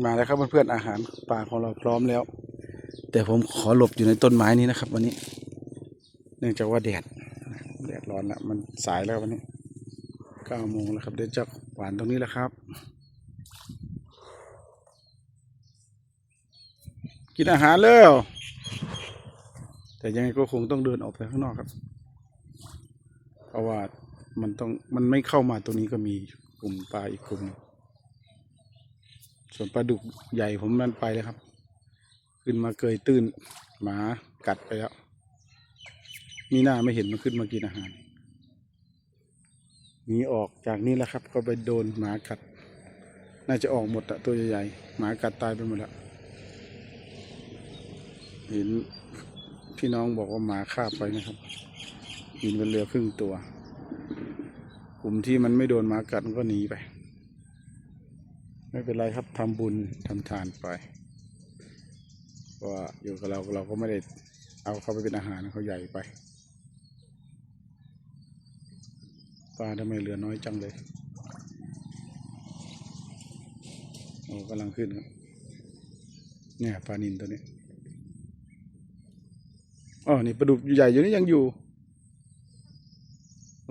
มาแล้วครับเพื่อนๆอาหารป่าของเราพร้อมแล้ว แต่ผมขอหลบอยู่ในต้นไม้นี้นะครับ วันนี้ เนื่องจากว่าแดดแดดร้อนละมันสายแล้ววันนี้เก้าโมงแล้วครับเดี๋ยวจะหวานตรงนี้แหละครับ กินอาหารแล้ว แต่ยังไงก็คงต้องเดินออกไปข้างนอกครับ เพราะว่ามันต้องมันไม่เข้ามาตรงนี้ก็มีกลุ่มปลาอีกกลุ่มนึง ส่วนปลาดุกใหญ่ผมมันไปแล้วครับ ขึ้นมาเกยตื้น หมากัดไปแล้ว มีหน้าไม่เห็นมันขึ้นมากินอาหารหนีออกจากนี้แล้วครับ ก็ไปโดนหมากัด น่าจะออกหมดอะตัวใหญ่ๆหมากัดตายไปหมดแล้วเห็นพี่น้องบอกว่าหมาคาบไปนะครับกินเป็นเรือครึ่งตัว กลุ่มที่มันไม่โดนหมากัดก็หนีไป ไม่เป็นไรครับทำบุญทำทานไปว่าอยู่กับเราเราก็ไม่ได้เอาเขาไปเป็นอาหารเขาใหญ่ไปปลาทำไมเหลือน้อยจังเลยโอ้กำลังขึ้นครับเนี่ยปลานินตัวนี้อ๋อนี่ปลาดุกใหญ่อยู่นี่ยังอยู่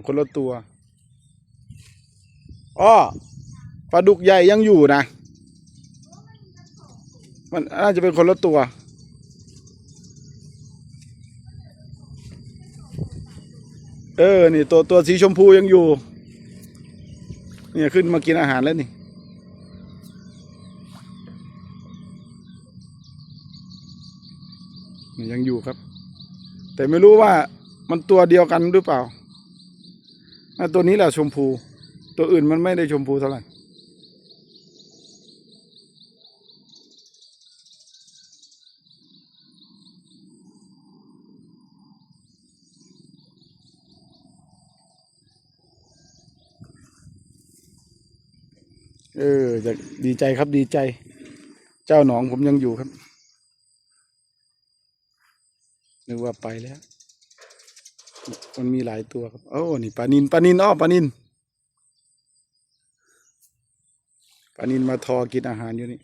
คนละตัวอ้อ ปลาดุกใหญ่ยังอยู่นะ มันน่าจะเป็นคนละตัว เออ นี่ตัวตัวสีชมพูยังอยู่ เนี่ยขึ้นมากินอาหารแล้วนี่นี่ยังอยู่ครับ แต่ไม่รู้ว่ามันตัวเดียวกันหรือเปล่า ตัวนี้แหละชมพู ตัวอื่นมันไม่ได้ชมพูเท่าไหร่ เออจะดีใจครับดีใจ เจ้าหนองผมยังอยู่ครับนึกว่าไปแล้ว มันมีหลายตัวครับโอ้นี่ปลานินปลานินอ้อปลานินปลานินมาทอกินอาหารอยู่นี่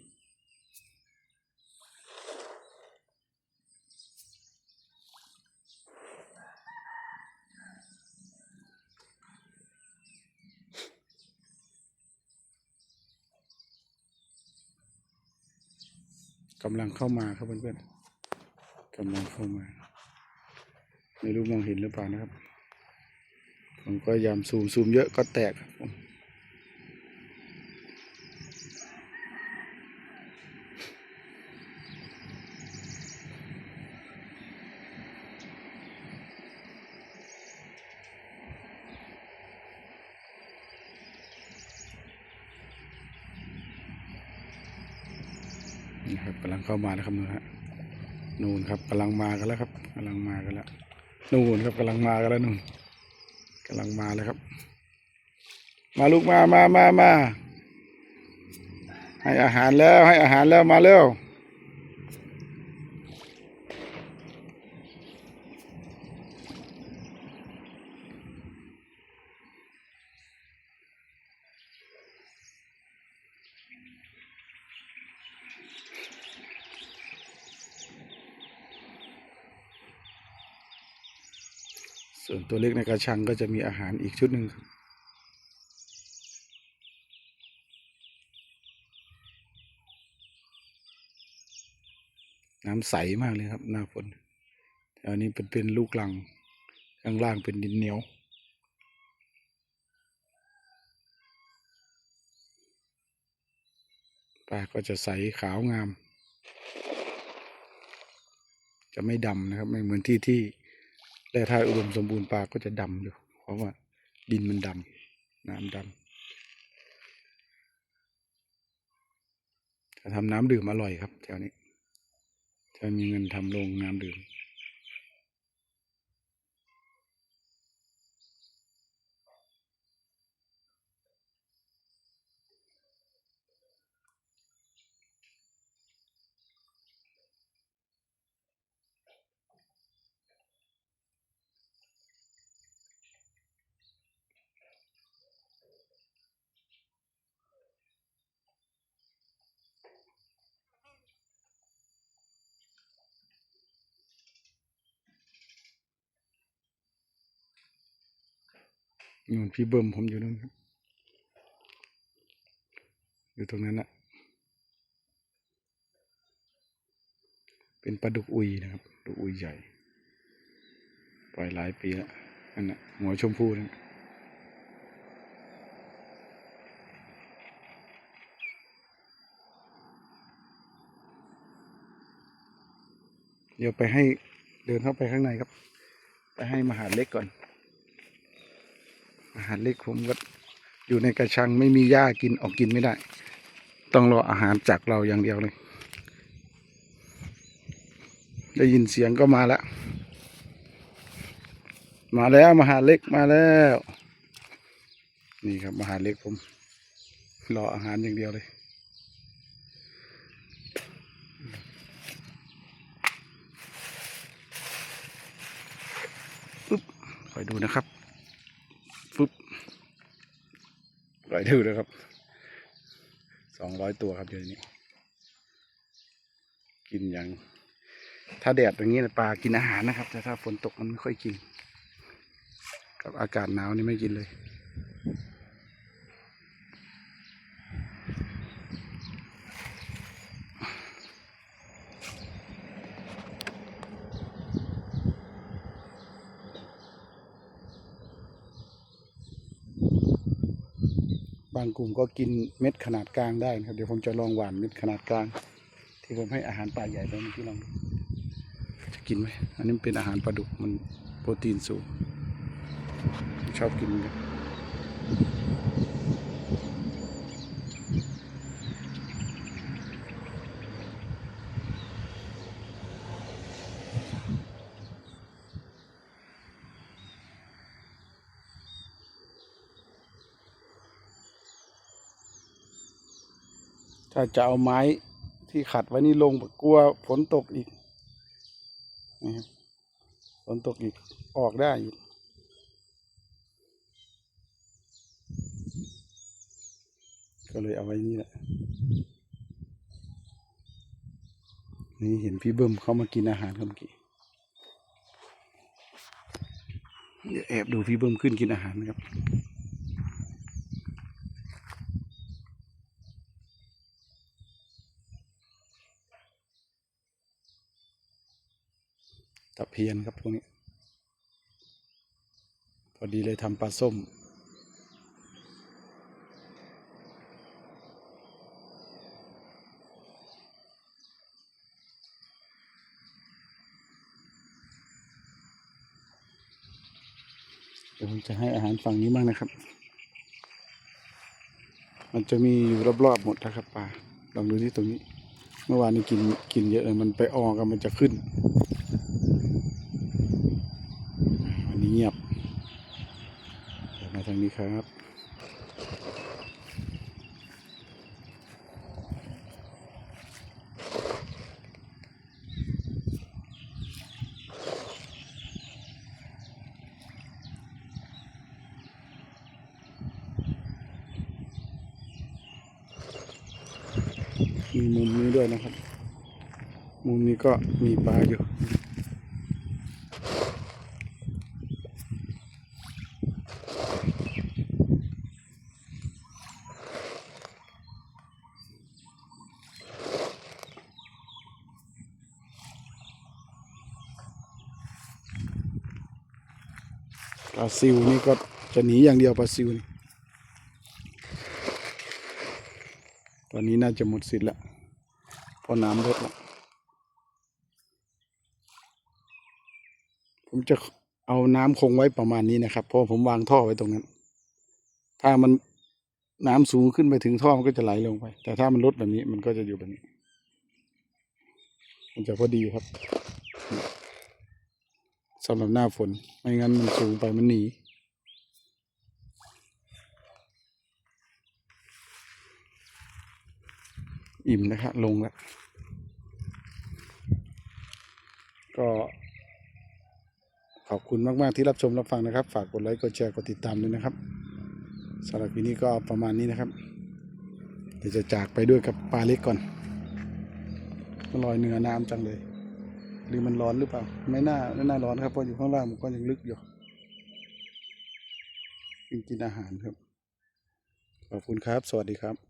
กำลังเข้ามาครับเพื่อนๆกำลังเข้ามา ไม่รู้มองเห็นหรือเปล่านะครับ ผมก็ยายามซูมซูมเยอะก็แตกครับ นี่ครับกำลังเข้ามาแล้วครับนู่นฮะนู่นครับกำลังมากันแล้วครับกำลังมากันแล้วนู่นครับกำลังมากันแล้วนู่นกำลังมาแล้วครับ มาลูกมามามามาให้อาหารแล้วให้อาหารแล้วมาเร็ว ส่วนตัวเล็กในกระชังก็จะมีอาหารอีกชุดหนึ่งครับน้ำใสมากเลยครับ หน้าฝนแถวนี้เป็นเป็นลูกลัง ข้างล่างเป็นดินเหนียว ปลาก็จะใสขาวงาม จะไม่ดำนะครับ ไม่เหมือนที่ที่ แต่ถ้าอุดมสมบูรณ์ปลาก็จะดำอยู่ เพราะว่าดินมันดำน้ำดำจะทำน้ำดื่มอร่อยครับ แถวนี้จะมีเงินทำโรงน้ำดื่ม นู่นพี่เบิ้มผมอยู่นู่นครับ อยู่ตรงนั้นนะเป็นปลาดุกอุยนะครับดุกอุยใหญ่ ปล่อยหลายปีแล้วนั่นน่ะหัวชมพูนั่นเดี๋ยวไปให้เดินเข้าไปข้างในครับ ไปให้มหาเล็กก่อน อาหารเล็กผมก็อยู่ในกระชังไม่มีหญ้ากินออกกินไม่ได้ ต้องรออาหารจากเราอย่างเดียวเลย ได้ยินเสียงก็มาแล้ว มาแล้วมหาเล็กมาแล้ว นี่ครับมหาเล็กผม รออาหารอย่างเดียวเลยปึ๊บคอยดูนะครับ ฟึบปล่ อยดูนะครับสองร้อยตัวครับเดี๋ยวนี้ กินอย่าง ถ้าแดดอย่างนี้นะปลากินอาหารนะครับ แต่ถ้าฝนตกมันไม่ค่อยกิน กับอากาศหนาวนี่ไม่กินเลยางกลุ่มก็กินเม็ดขนาดกลางได้นะครับ เดี๋ยวผมจะลองหวานเม็ดขนาดกลาง ที่ผมให้อาหารปลาใหญ่ไปเมื่อกี้ลองจะกินไหมอันนี้เป็นอาหารปลาดุกมันโปรตีนสูงชอบกินกัน ถ้าจะเอาไม้ที่ขัดไว้นี่ลงกลัวฝนตกอีกนะครับฝนตกอีกออกได้อีกก็เลยเอาไว้นี่แหละนี่เห็นพี่เบิ้มเขามากินอาหารเมื่อกี้เดี๋ยวแอบดูพี่เบิ้มขึ้นกินอาหารนะครับ ตะเพียนครับพวกนี้ พอดีเลยทำปลาส้ม เดี๋ยวผมจะให้อาหารฝั่งนี้บ้างนะครับ มันจะมีอยู่รอบๆหมดนะครับปลาลองดูที่ตรงนี้ เมื่อวานนี้กินกินเยอะเลยมันไปออกันมันจะขึ้นนี้เงียบเดี๋ยวมา ทางนี้ครับมีมุมนี้ด้วยนะครับ มุมนี้ก็มีปลาอยู่ ปลาซิวนี่ก็จะหนีอย่างเดียวปลาซิวนี่ตอนนี้น่าจะหมดสิทธิ์แล้วเพราะน้ำลดแล้วผมจะเอาน้ำคงไว้ประมาณนี้นะครับ เพราะผมวางท่อไว้ตรงนั้น ถ้ามันน้ำสูงขึ้นไปถึงท่อมันก็จะไหลลงไป แต่ถ้ามันลดแบบนี้มันก็จะอยู่แบบนี้ มันจะพอดีครับ สำหรับหน้าฝน ไม่งั้นมันสูงไปมันหนีอิ่มนะครับลงแล้ว ก็ขอบคุณมาก ๆ ที่รับชมรับฟังนะครับ ฝากกดไลค์กดแชร์กดติดตามด้วยนะครับสำหรับวันนี้ก็ประมาณนี้นะครับ เดี๋ยวจะจากไปด้วยกับปลาเล็กก่อนมันลอยเหนือน้ำจังเลย หรือมันร้อนหรือเปล่า ไม่น่าไม่น่าร้อนครับเพราะอยู่ข้างล่างมันก็ยังลึกอยู่กินกินอาหารครับ ขอบคุณครับ สวัสดีครับ